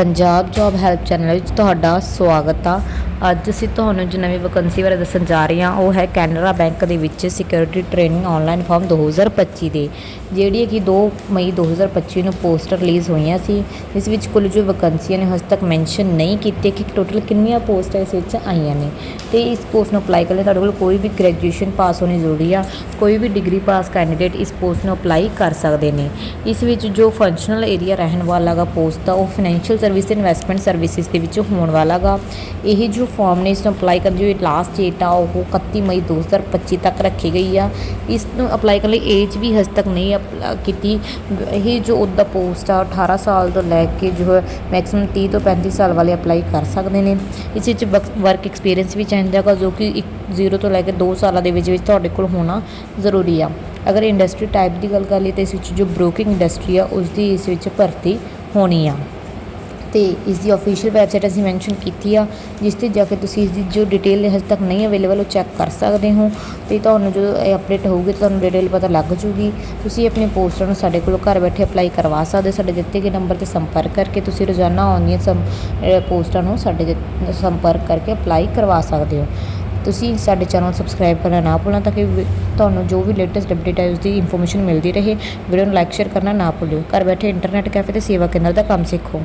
Punjab job help channel ਵਿੱਚ ਤੁਹਾਡਾ ਸਵਾਗਤ ਆ। ਅੱਜ ਅਸੀਂ ਤੁਹਾਨੂੰ ਜੋ ਨਵੀਂ ਵੈਕੰਸੀ ਬਾਰੇ ਦੱਸਣ ਜਾ ਰਹੇ ਹਾਂ, ਉਹ ਹੈ ਕੈਨਰਾ ਬੈਂਕ ਦੇ ਵਿੱਚ ਸਿਕਿਉਰਿਟੀ ਟ੍ਰੇਨਿੰਗ ਆਨਲਾਈਨ ਫਾਰਮ 2025 ਦੇ, ਜਿਹੜੀ ਕਿ 2 ਮਈ 2025 ਨੂੰ ਪੋਸਟਰ ਰਿਲੀਜ਼ ਹੋਈਆਂ ਸੀ। ਇਸ ਵਿੱਚ ਕੁੱਲ ਜੋ ਵੈਕੰਸੀਆਂ ਨੇ ਹਜੇ ਤੱਕ ਮੈਂਸ਼ਨ ਨਹੀਂ ਕੀਤੇ ਕਿ ਟੋਟਲ ਕਿੰਨੀਆਂ ਪੋਸਟਾਂ ਇਸ ਵਿੱਚ ਆਈਆਂ ਨੇ। ਤੇ ਇਸ ਪੋਸਟ ਨੂੰ ਅਪਲਾਈ ਕਰਨ ਲਈ ਤੁਹਾਡੇ ਕੋਲ ਕੋਈ ਵੀ ਗ੍ਰੈਜੂਏਸ਼ਨ ਪਾਸ ਹੋਣੀ ਜ਼ਰੂਰੀ ਆ, ਕੋਈ ਵੀ ਡਿਗਰੀ ਪਾਸ ਕੈਂਡੀਡੇਟ ਇਸ ਪੋਸਟ ਨੂੰ ਅਪਲਾਈ ਕਰ ਸਕਦੇ ਨੇ। ਇਸ ਵਿੱਚ ਜੋ ਫੰਕਸ਼ਨਲ ਏਰੀਆ ਰਹਿਣ ਵਾਲਾ ਗਾ ਪੋਸਟ ਆ ਉਹ ਫਾਈਨੈਂਸ਼ੀਅਲ ਸਰਵਿਸ ਇਨਵੈਸਟਮੈਂਟ ਸਰਵਿਸਿਜ਼ ਦੇ ਵਿੱਚ ਹੋਣ ਵਾਲਾ ਗਾ। ਇਹ ਜੋ ਫਾਰਮ ਨੇ, ਇਸ ਨੂੰ ਅਪਲਾਈ ਕਰਨ ਦੀ ਲਾਸਟ ਡੇਟ ਆ, ਉਹ 31 ਮਈ 2025 ਤੱਕ ਰੱਖੀ ਗਈ ਆ। ਇਸ ਨੂੰ ਅਪਲਾਈ ਕਰਨ ਲਈ ਏਜ ਵੀ ਹਜੇ ਤੱਕ ਨਹੀਂ ਅਪਲਾ- ਕੀਤੀ। ਇਹ ਜੋ ਉਹਦਾ ਪੋਸਟ ਆ 18 ਸਾਲ ਤੋਂ ਲੈ ਕੇ ਜੋ ਹੈ ਮੈਕਸਿਮਮ 30 ਤੋਂ 35 ਸਾਲ ਵਾਲੇ ਅਪਲਾਈ ਕਰ ਸਕਦੇ ਨੇ। ਇਸ ਵਿੱਚ ਵਰਕ ਐਕਸਪੀਰੀਅੰਸ ਵੀ ਚਾਹੀਦਾ ਹੈਗਾ, ਜੋ ਕਿ 0 ਤੋਂ ਲੈ ਕੇ 2 ਸਾਲਾਂ ਦੇ ਵਿੱਚ ਵਿੱਚ ਤੁਹਾਡੇ ਕੋਲ ਹੋਣਾ ਜ਼ਰੂਰੀ ਆ। ਅਗਰ ਇੰਡਸਟਰੀ ਟਾਈਪ ਦੀ ਗੱਲ ਕਰ ਲਈ ਤਾਂ ਇਸ ਵਿੱਚ ਜੋ ਬ੍ਰੋਕਿੰਗ ਇੰਡਸਟਰੀ ਆ ਉਸ ਦੀ ਇਸ ਵਿੱਚ ਭਰਤੀ ਹੋਣੀ ਆ। ਤੇ ਇਸ ਦੀ ਅਫੀਸ਼ੀਅਲ ਵੈਬਸਾਈਟ ਅਸੀਂ ਮੈਂਸ਼ਨ ਕੀਤੀ ਆ, ਜਿਸ ਤੇ ਜਾ ਕੇ ਤੁਸੀਂ ਇਸ ਦੀ ਜੋ ਡਿਟੇਲ ਹਜੇ ਤੱਕ ਨਹੀਂ ਅਵੇਲੇਬਲ ਉਹ ਚੈੱਕ ਕਰ ਸਕਦੇ ਹੋ। ਤੇ ਤੁਹਾਨੂੰ ਜਦੋਂ ਇਹ ਅਪਡੇਟ ਹੋਊਗੀ ਤੁਹਾਨੂੰ ਡਿਟੇਲ ਪਤਾ ਲੱਗ ਜੂਗੀ। ਤੁਸੀਂ ਆਪਣੇ ਪੋਸਟਰ ਨੂੰ ਸਾਡੇ ਕੋਲੋਂ ਘਰ ਬੈਠੇ ਅਪਲਾਈ ਕਰਵਾ ਸਕਦੇ ਹੋ। ਸਾਡੇ ਦਿੱਤੇ ਗਏ ਨੰਬਰ ਤੇ ਸੰਪਰਕ ਕਰਕੇ ਤੁਸੀਂ ਰੋਜ਼ਾਨਾ ਆਉਂਦੀਆਂ ਸਮ ਪੋਸਟਾਂ ਨੂੰ ਸਾਡੇ ਸੰਪਰਕ ਕਰਕੇ ਅਪਲਾਈ ਕਰਵਾ ਸਕਦੇ ਹੋ। ਤੁਸੀਂ ਸਾਡੇ ਚੈਨਲ ਸਬਸਕ੍ਰਾਈਬ ਕਰਨਾ ਨਾ ਭੁੱਲਣਾ, ਤਾਂ ਕਿ ਤੁਹਾਨੂੰ ਜੋ ਵੀ ਲੇਟੈਸਟ ਅਪਡੇਟ ਹੈ ਉਸ ਦੀ ਇਨਫੋਰਮੇਸ਼ਨ ਮਿਲਦੀ ਰਹੇ। ਵੀਡੀਓ ਨੂੰ ਲਾਈਕ ਸ਼ੇਅਰ ਕਰਨਾ ਨਾ ਭੁੱਲਿਓ। ਘਰ ਬੈਠੇ ਇੰਟਰਨੈਟ ਕੈਫੇ ਤੇ ਸੇਵਾ ਕੇਂਦਰ ਦਾ ਕੰਮ ਸਿੱਖੋ।